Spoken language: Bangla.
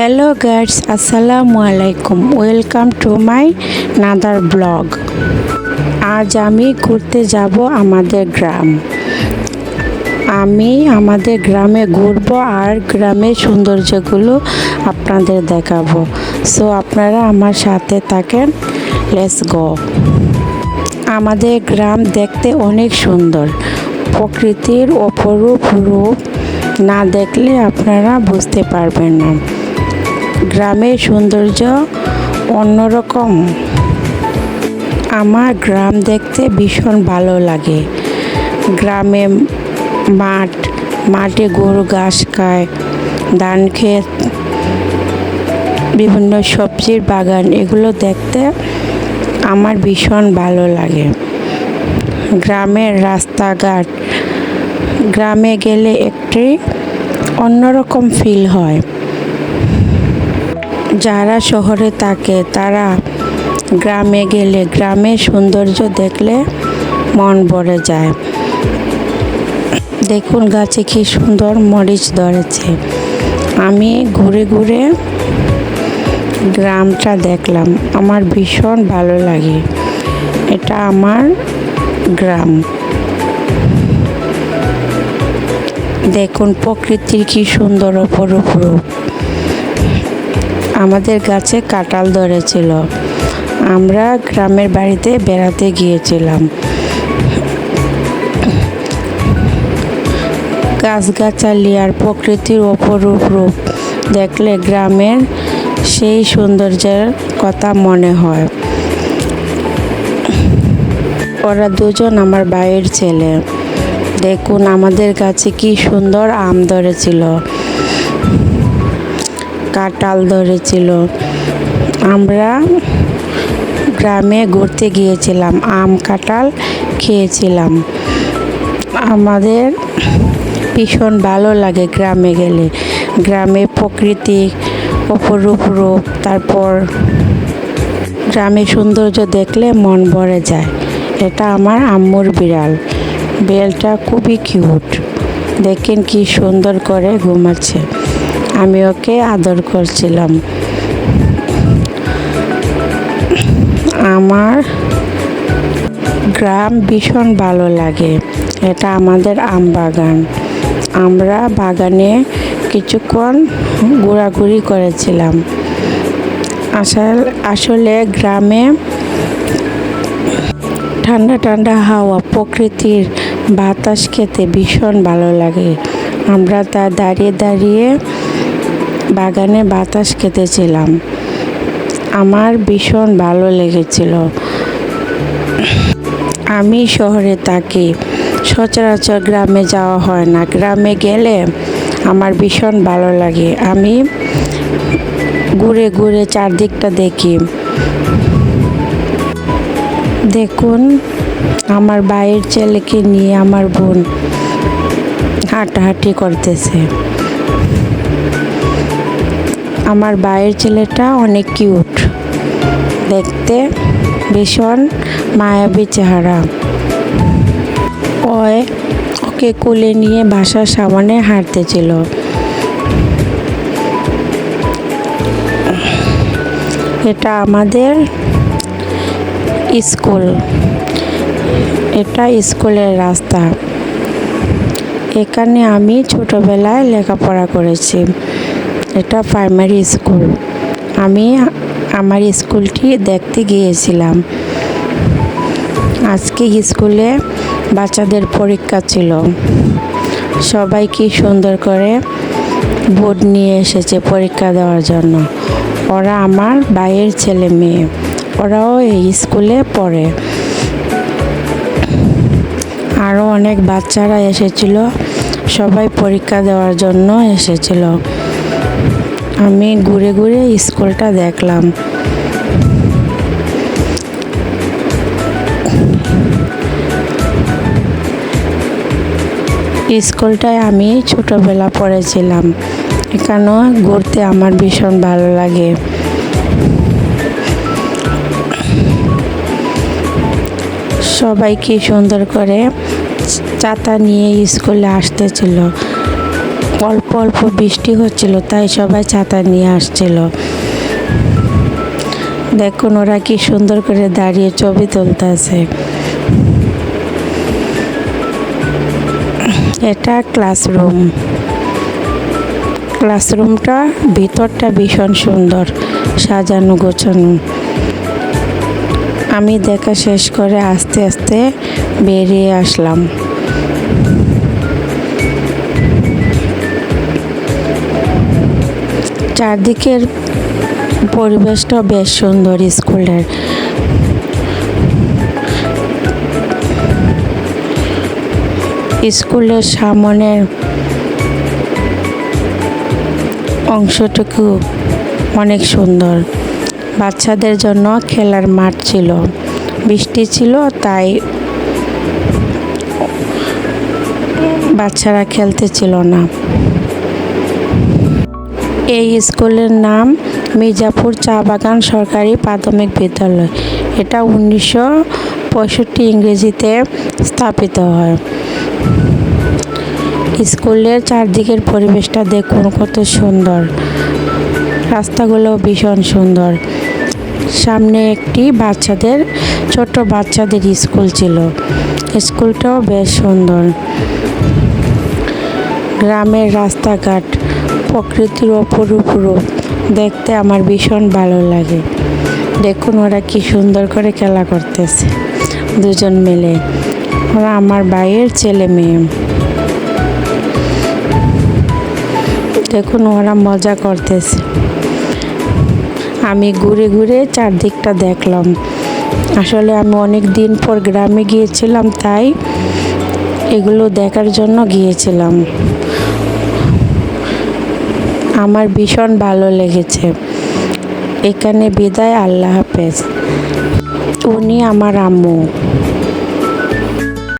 হ্যালো গাইডস আসসালামু আলাইকুম welcome to my another blog আজ আমি ঘুরতে যাব আমাদের গ্রাম। আমি আমাদের গ্রামে ঘুরবো আর গ্রামের সৌন্দর্যগুলো আপনাদের দেখাবো। সো আপনারা আমার সাথে থাকেন। লেস গো আমাদের গ্রাম দেখতে অনেক সুন্দর। প্রকৃতির অপরূপ রূপ না দেখলে আপনারা বুঝতে পারবেন না। গ্রামের সৌন্দর্য অন্যরকম। আমার গ্রাম দেখতে ভীষণ ভালো লাগে। গ্রামে মাঠ, মাঠে গরু ঘাস খায়, ধান ক্ষেত বিভিন্ন সবজির বাগান, এগুলো দেখতে আমার ভীষণ ভালো লাগে। গ্রামের রাস্তাঘাট, গ্রামে গেলে একটি অন্যরকম ফিল হয়। যারা শহরে থাকে, তারা গ্রামে গেলে গ্রামের সৌন্দর্য দেখলে মন ভরে যায়। দেখুন গাছে কি সুন্দর মরিচ ধরেছে। আমি ঘুরে ঘুরে গ্রামটা দেখলাম। আমার ভীষণ ভালো লাগে। এটা আমার গ্রাম। দেখুন প্রকৃতির কি সুন্দর অপরূপ রূপ। আমাদের গাছে কাঁঠাল ধরেছিল। আমরা গ্রামের বাড়িতে বেড়াতে গিয়েছিলাম। গাছগাছালি আর প্রকৃতির অপরূপ রূপ দেখলে গ্রামের সেই সৌন্দর্যের কথা মনে হয়। ওরা দুজন আমার ভাইয়ের ছেলে। দেখুন আমাদের কাছে কি সুন্দর আম ধরেছিল। কাঁঠাল ধরেছিল। আমরা গ্রামে ঘুরতে গিয়েছিলাম, আম কাঁঠাল খেয়েছিলাম। আমাদের ভীষণ ভালো লাগে গ্রামে গেলে। গ্রামে প্রকৃতি অপরূপ রূপ, তারপর গ্রামে সৌন্দর্য দেখলে মন ভরে যায়। এটা আমার আম্মুর বিড়াল। বিড়ালটা খুবই কিউট। দেখেন কি সুন্দর করে ঘুমাচ্ছে। আমি ওকে আদর করছিলাম। আমার গ্রাম ভীষণ ভালো লাগে। এটা আমাদের আম বাগান। আমরা বাগানে কিছুক্ষণ ঘোরাঘুরি করেছিলাম। আসল, আসলে গ্রামে ঠান্ডা ঠান্ডা হাওয়া, প্রকৃতির বাতাস খেতে ভীষণ ভালো লাগে। আমরা তা দাঁড়িয়ে দাঁড়িয়ে বাগানে বাতাস খেতেছিলাম। আমার ভীষণ ভালো লেগেছিল। আমি শহরে থাকি, সচরাচর গ্রামে যাওয়া হয় না। গ্রামে গেলে আমার ভীষণ ভালো লাগে। আমি ঘুরে ঘুরে চারদিকটা দেখি। দেখুন, আমার ভাইয়ের ছেলেকে নিয়ে আমার বোন হাঁটাহাঁটি করতেছে। আমার ভাইয়ের ছেলেটা অনেক কিউট। দেখতে ভীষণ মায়াবী চেহারা। ওই ওকে কোলে নিয়ে বাসার সামনে হাঁটতেছিল। এটা আমাদের স্কুল। এটা স্কুলের রাস্তা। এখানে আমি ছোটোবেলায় লেখাপড়া করেছি। এটা প্রাইমারি স্কুল আমি আমার স্কুলটি দেখতে গিয়েছিলাম। আজকে স্কুলে বাচ্চাদের পরীক্ষা ছিল। সবাই কি সুন্দর করে বোর্ড নিয়ে এসেছে পরীক্ষা দেওয়ার জন্য। ওরা আমার ভাইয়ের ছেলে মেয়ে। ওরাও এই স্কুলে পড়ে। আরও অনেক বাচ্চারা এসেছিল। সবাই পরীক্ষা দেওয়ার জন্য এসেছিল। আমি ঘুরে ঘুরে স্কুলটা দেখলাম। স্কুলটায় আমি ছোটোবেলা পড়েছিলাম। এখানেও ঘুরতে আমার ভীষণ ভালো লাগে। সবাই কি সুন্দর করে চাতা নিয়ে স্কুলে আসতেছিল। অল্প অল্প বৃষ্টি হচ্ছিল, তাই সবাই ছাতা নিয়ে আসছিল। দেখুন ওরা কি সুন্দর করে দাঁড়িয়ে ছবি তুলতেছে। এটা ক্লাসরুম। ক্লাসরুমটা, ভিতরটা ভীষণ সুন্দর, সাজানো গোছানো। আমি দেখা শেষ করে আস্তে আস্তে বেরিয়ে আসলাম। চারদিকের পরিবেশটা বেশ সুন্দর স্কুলের। স্কুলের সামনের অংশটুকু অনেক সুন্দর। বাচ্চাদের জন্য খেলার মাঠ ছিল। বৃষ্টি ছিল, তাই বাচ্চারা খেলতে ছিল না। এই স্কুলের নাম মির্জাপুর চা বাগান সরকারি প্রাথমিক বিদ্যালয়। এটা উনিশশো পঁয়ষট্টি ইংরেজিতে স্থাপিত হয়। স্কুলের চারদিকের পরিবেশটা দেখুন কত সুন্দর। রাস্তাগুলো ভীষণ সুন্দর। সামনে একটি বাচ্চাদের ছোট বাচ্চাদের স্কুল ছিল। স্কুলটাও বেশ সুন্দর। গ্রামের রাস্তাঘাট প্রকৃতির অপরূপ রূপ। দেখতে আমার ভীষণ ভালো লাগে। দেখুন ওরা কি সুন্দর করে খেলা করতেছে। দুজন মিলে। ওরা আমার ভাইয়ের ছেলে মেয়ে। দেখুন ওরা মজা করতেছে। আমি ঘুরে ঘুরে চারদিকটা দেখলাম। আসলে আমি অনেক দিন পর গ্রামে গিয়েছিলাম, তাই এগুলো দেখার জন্য গিয়েছিলাম। আমার ভীষণ ভালো লেগেছে। এখানে বিদায় আল্লাহ হাফেজ। উনি আমার আম্মু।